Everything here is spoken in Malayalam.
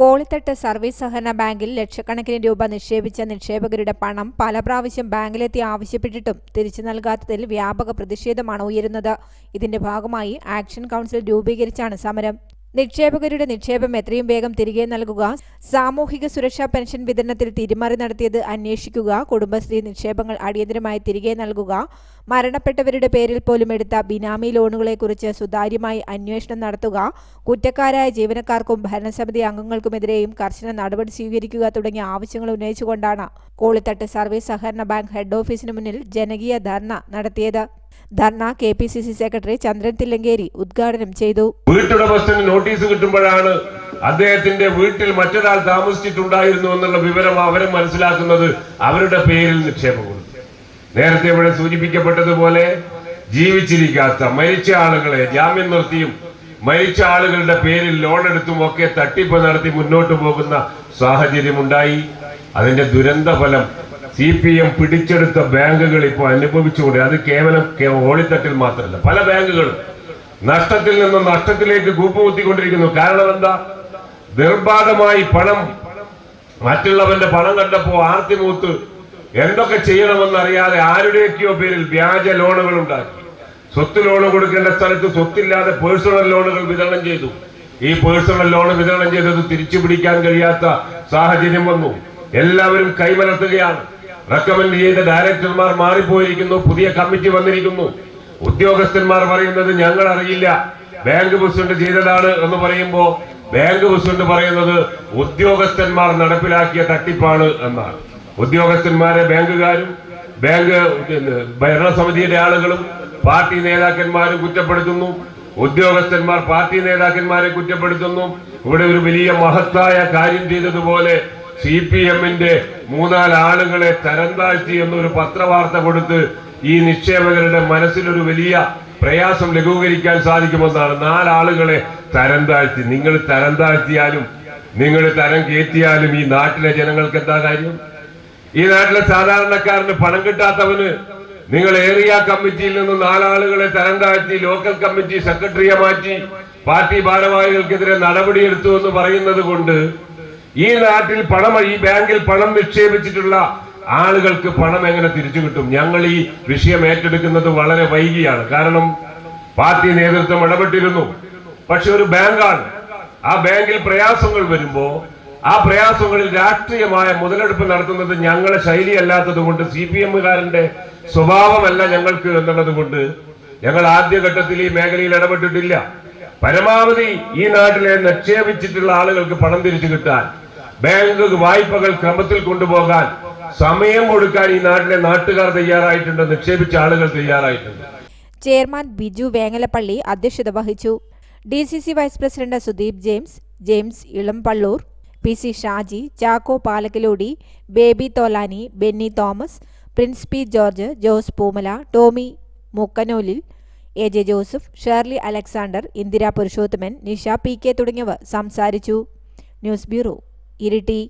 കോളിത്തട്ട് സർവീസ് സഹകരണ ബാങ്കിൽ ലക്ഷക്കണക്കിന് രൂപ നിക്ഷേപിച്ച നിക്ഷേപകരുടെ പണം പല പ്രാവശ്യം ബാങ്കിലെത്തി ആവശ്യപ്പെട്ടിട്ടും തിരിച്ചു നൽകാത്തതിൽ വ്യാപക പ്രതിഷേധമാണ് ഉയരുന്നത്. ഇതിന്റെ ഭാഗമായി ആക്ഷൻ കൗൺസിൽ രൂപീകരിച്ചാണ് സമരം. നിക്ഷേപകരുടെ നിക്ഷേപം എത്രയും വേഗം തിരികെ നൽകുക സാമൂഹിക സുരക്ഷാ പെൻഷൻ വിതരണത്തിൽ തിരിമറി നടത്തിയത് അന്വേഷിക്കുക കുടുംബശ്രീ നിക്ഷേപങ്ങൾ അടിയന്തരമായി തിരികെ നൽകുക മരണപ്പെട്ടവരുടെ പേരിൽ പോലും എടുത്ത ബിനാമി ലോണുകളെക്കുറിച്ച് സുതാര്യമായി അന്വേഷണം നടത്തുക കുറ്റക്കാരായ ജീവനക്കാർക്കും ഭരണസമിതി അംഗങ്ങൾക്കുമെതിരെയും കർശന നടപടി സ്വീകരിക്കുക തുടങ്ങിയ ആവശ്യങ്ങൾ ഉന്നയിച്ചുകൊണ്ടാണ് കോളിത്തട്ട് സർവീസ് സഹകരണ ബാങ്ക് ഹെഡ് ഓഫീസിന് മുന്നിൽ ജനകീയ ധർണ നടത്തിയത്. Dharna K P C C secretary Chandran Thillankeri ഉദ്ഘാടനം ചെയ്തു. വീട്ടുടമസ്ഥന് നോട്ടീസ് കിട്ടുമ്പോഴാണ് അദ്ദേഹത്തിന്റെ വീട്ടിൽ മറ്റൊരാൾ താമസിച്ചിട്ടുണ്ടായിരുന്നു എന്നുള്ള വിവരം അവരെ മനസ്സിലാക്കുന്നത്. അവരുടെ പേരിൽ നിക്ഷേപം നേരത്തെ ഇവിടെ സൂചിപ്പിക്കപ്പെട്ടതുപോലെ ജീവിച്ചിരിക്കാത്ത മരിച്ച ആളുകളെ ജാമ്യം നിർത്തിയും മരിച്ച ആളുകളുടെ പേരിൽ ലോൺ എടുത്തും ഒക്കെ തട്ടിപ്പ് നടത്തി മുന്നോട്ട് പോകുന്ന സാഹചര്യമുണ്ടായി. അതിന്റെ ദുരന്ത ഫലം സി പി എം പിടിച്ചെടുത്ത ബാങ്കുകൾ ഇപ്പോൾ അനുഭവിച്ചുകൊണ്ട് അത് കേവലം ഓളിത്തട്ടിൽ മാത്രമല്ല പല ബാങ്കുകളും നഷ്ടത്തിൽ നിന്നും നഷ്ടത്തിലേക്ക് കൂപ്പുകുത്തിക്കൊണ്ടിരിക്കുന്നു. കാരണം എന്താ? നിർബാധമായി പണം മറ്റുള്ളവന്റെ പണം കണ്ടപ്പോ ആർത്തിമൂത്ത് എന്തൊക്കെ ചെയ്യണമെന്ന് അറിയാതെ ആരുടെയൊക്കെയോ പേരിൽ വ്യാജ ലോണുകൾ ഉണ്ടാക്കി. സ്വത്ത് ലോൺ കൊടുക്കേണ്ട സ്ഥലത്ത് സ്വത്തില്ലാതെ പേഴ്സണൽ ലോണുകൾ വിതരണം ചെയ്തു. ഈ പേഴ്സണൽ ലോൺ വിതരണം ചെയ്തത് തിരിച്ചു പിടിക്കാൻ കഴിയാത്ത സാഹചര്യം വന്നു. എല്ലാവരും കൈമലർത്തുകയാണ്. റെക്കമെൻഡ് ചെയ്ത ഡയറക്ടർമാർ മാറിപ്പോയിരിക്കുന്നു. പുതിയ കമ്മിറ്റി വന്നിരിക്കുന്നു. ഉദ്യോഗസ്ഥന്മാർ പറയുന്നത് ഞങ്ങൾ അറിയില്ല. ബാങ്ക് പ്രസിഡന്റ് ചെയ്തതാണ് എന്ന് പറയുമ്പോൾ ബാങ്ക് പ്രസിഡന്റ് പറയുന്നത് ഉദ്യോഗസ്ഥന്മാർ നടപ്പിലാക്കിയ തട്ടിപ്പാണ് എന്നാണ്. ഉദ്യോഗസ്ഥന്മാരെ ബാങ്കുകാരും ബാങ്ക് ഭരണസമിതിയുടെ ആളുകളും പാർട്ടി നേതാക്കന്മാരും കുറ്റപ്പെടുത്തുന്നു. ഉദ്യോഗസ്ഥന്മാർ പാർട്ടി നേതാക്കന്മാരെ കുറ്റപ്പെടുത്തുന്നു. ഇവിടെ ഒരു വലിയ മഹത്തായ കാര്യം ചെയ്തതുപോലെ സി പി എമ്മിന്റെ മൂന്നാൽ ആളുകളെ തരംതാഴ്ത്തി എന്നൊരു പത്രവാർത്ത കൊടുത്ത് ഈ നിക്ഷേപകരുടെ മനസ്സിലൊരു വലിയ പ്രയാസം ലഘൂകരിക്കാൻ സാധിക്കുമെന്നാണ് നാലാളുകളെ തരം താഴ്ത്തി നിങ്ങൾ തരം താഴ്ത്തിയാലും നിങ്ങൾ തരം കയറ്റിയാലും ഈ നാട്ടിലെ ജനങ്ങൾക്ക് എന്താ കാര്യം? ഈ നാട്ടിലെ സാധാരണക്കാരന് പണം കിട്ടാത്തവന് നിങ്ങൾ ഏറിയ കമ്മിറ്റിയിൽ നിന്ന് നാലാളുകളെ തരം താഴ്ത്തി ലോക്കൽ കമ്മിറ്റി സെക്രട്ടറിയെ മാറ്റി പാർട്ടി ഭാരവാഹികൾക്കെതിരെ നടപടിയെടുത്തു എന്ന് പറയുന്നത് കൊണ്ട് ഈ നാട്ടിൽ പണം ഈ ബാങ്കിൽ പണം നിക്ഷേപിച്ചിട്ടുള്ള ആളുകൾക്ക് പണം എങ്ങനെ തിരിച്ചു കിട്ടും? ഞങ്ങൾ ഈ വിഷയം ഏറ്റെടുക്കുന്നത് വളരെ വൈകിയാണ്. കാരണം പാർട്ടി നേതൃത്വം ഇടപെട്ടിരുന്നു. പക്ഷെ ഒരു ബാങ്കാണ്. ആ ബാങ്കിൽ പ്രയാസങ്ങൾ വരുമ്പോ ആ പ്രയാസങ്ങളിൽ രാഷ്ട്രീയമായ മുതലെടുപ്പ് നടത്തുന്നത് ഞങ്ങളെ ശൈലിയല്ലാത്തത് കൊണ്ട് സി പി എമ്മുകാരന്റെ സ്വഭാവമല്ല ഞങ്ങൾക്ക് എന്നുള്ളത് കൊണ്ട് ഞങ്ങൾ ആദ്യഘട്ടത്തിൽ ഈ മേഖലയിൽ ഇടപെട്ടിട്ടില്ല. പരമാവധി ഈ നാട്ടിലെ നിക്ഷേപിച്ചിട്ടുള്ള ആളുകൾക്ക് പണം തിരിച്ചു കിട്ടാൻ ബാങ്ക് വായ്പകൾ ക്രമത്തിൽ കൊണ്ടുപോകാൻ സമയം കൊടുക്കാൻ ഈ നാട്ടിലെ നാട്ടുകാർ തയ്യാറായിട്ടുണ്ട് നിക്ഷേപിച്ച ആളുകൾ തയ്യാറായിട്ടുണ്ട്. ചെയർമാൻ ബിജു വേങ്ങലപ്പള്ളി അധ്യക്ഷത വഹിച്ചു. D C C vice president Sudeep James James Elampalloor P C Shaji Chacko Palakkiloodi Baby Tholani Benny Thomas Prince P George Jose Poomala Tommy Mukkanolil A J Joseph Shirley Alexander Indira Purushothaman Nisha P K തുടങ്ങിയവർ സംസാരിച്ചു. News bureau Iritty.